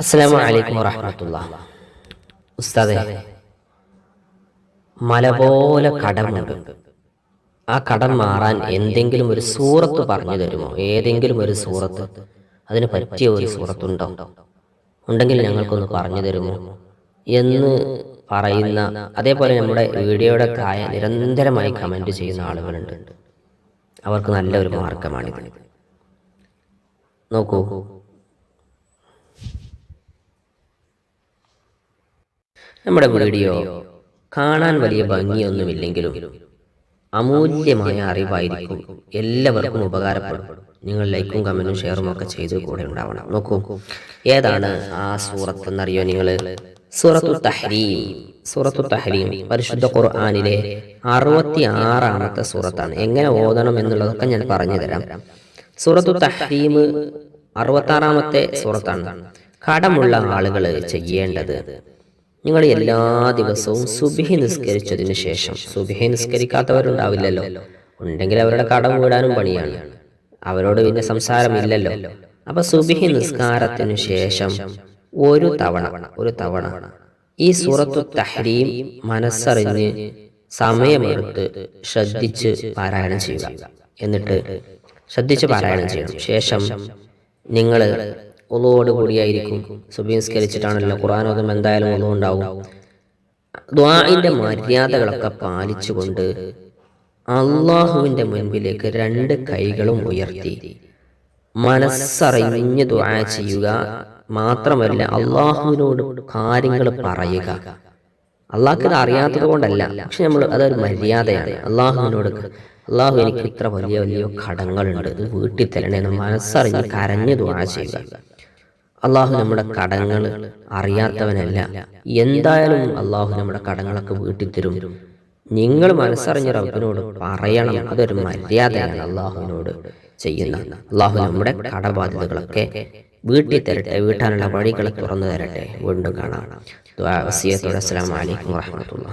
അസ്സലാമു അലൈക്കും വറഹമത്തുള്ള. ഉസ്താദെ മല പോലെ കടമുണ്ട്. ആ കടം മാറാൻ എന്തെങ്കിലും ഒരു സൂറത്ത് പറഞ്ഞു തരുമോ? ഏതെങ്കിലും ഒരു സൂറത്ത്. അതിന് പറ്റിയ ഒരു സൂറത്തുണ്ടോ? ഉണ്ടെങ്കിൽ ഞങ്ങൾക്കൊന്ന് പറഞ്ഞു തരുമോ? എന്ന് പറയുന്ന അതേപോലെ നമ്മുടെ വീഡിയോയുടെ താഴെ നിരന്തരമായി കമന്റ് ചെയ്യുന്ന ആളുകളുണ്ട്. അവർക്ക് നല്ലൊരു മാർഗമാണിത്. നോക്കൂ. നമ്മുടെ വീഡിയോ കാണാൻ വലിയ ഭംഗിയൊന്നുമില്ലെങ്കിലും അമൂല്യമായ അറിവായിരിക്കും. എല്ലാവർക്കും ഉപകാരപ്പെടും. നിങ്ങൾ ലൈക്കും കമന്റും ഷെയറും ഒക്കെ ചെയ്ത് കൂടെ ഉണ്ടാവണം. നോക്കൂ. ഏതാണ് ആ സൂറത്ത് എന്നറിയോ നിങ്ങൾ സൂറത്തു തഹരീം. സൂറത്തു തഹരീം. പരിശുദ്ധ ഖുർആാനിലെ അറുപത്തി ആറാമത്തെ സൂറത്താണ്. എങ്ങനെ ഓതണം എന്നുള്ളതൊക്കെ ഞാൻ പറഞ്ഞു തരാം സൂറത്തു തഹരീം അറുപത്തി ആറാമത്തെ സൂറത്താണ്. കടമുള്ള ആളുകൾ ചെയ്യേണ്ടത്. നിങ്ങൾ എല്ലാ ദിവസവും സുബിഹി നിസ്കരിച്ചതിനു ശേഷം സുബിഹി നിസ്കരിക്കാത്തവരുണ്ടാവില്ലല്ലോ. ഉണ്ടെങ്കിൽ അവരുടെ കടം വീടാനും പണിയാണ്. അവരോട് പിന്നെ സംസാരമില്ലല്ലോ. അപ്പൊ സുബിഹി നിസ്കാരത്തിനു ശേഷം ഒരു തവണ ഒരു തവണ ഈ സൂറത്തു തഹരീം മനസ്സറിഞ്ഞ് സമയമെടുത്ത് ശ്രദ്ധിച്ച് പാരായണം ചെയ്യുക. എന്നിട്ട് ശ്രദ്ധിച്ച് പാരായണം ചെയ്യണം. ശേഷം നിങ്ങൾ ഒന്നുകൂട് കൂടിയായിരിക്കും. സുബീംസ്കരിച്ചിട്ടാണല്ലോ ഖുറാനോദം എന്തായാലും ഒന്നും ഉണ്ടാവും. ദ്വാഇന്റെ മര്യാദകളൊക്കെ പാലിച്ചുകൊണ്ട് അള്ളാഹുവിന്റെ മുൻപിലേക്ക് രണ്ട് കൈകളും ഉയർത്തി. മനസ്സറിഞ്ഞ് ദ്വാ ചെയ്യുക. മാത്രമല്ല അള്ളാഹുവിനോട് കാര്യങ്ങൾ പറയുക. അള്ളാഹ്ക്ക് ഇത് അറിയാത്തത് കൊണ്ടല്ല. പക്ഷെ നമ്മൾ അതൊരു മര്യാദയാണ്. അള്ളാഹുവിനോട് അള്ളാഹു എനിക്ക് ഇത്ര വലിയ വലിയ കടങ്ങളുണ്ട്. ഇത് വീട്ടിൽ തരണേന്ന് മനസ്സറിഞ്ഞ് കരഞ്ഞു ദ്വാ ചെയ്യുക. അള്ളാഹു നമ്മുടെ കടങ്ങൾ അറിയാത്തവനല്ല. എന്തായാലും അള്ളാഹു നമ്മുടെ കടങ്ങളൊക്കെ വീട്ടിൽ തരും നിങ്ങൾ മനസ്സറിഞ്ഞ റബ്ബിനോട് പറയണം. അതൊരു മര്യാദയാണ് അള്ളാഹുവിനോട് ചെയ്യുന്ന അള്ളാഹു നമ്മുടെ കടബാധ്യതകളൊക്കെ വീട്ടിൽ തരട്ടെ വീട്ടാനുള്ള വഴികളെ തുറന്നു തരട്ടെ. വീണ്ടും കാണാം. വസിയത്തോടെ അസ്സലാമു അലൈക്കും വാഹമത്തുള്ള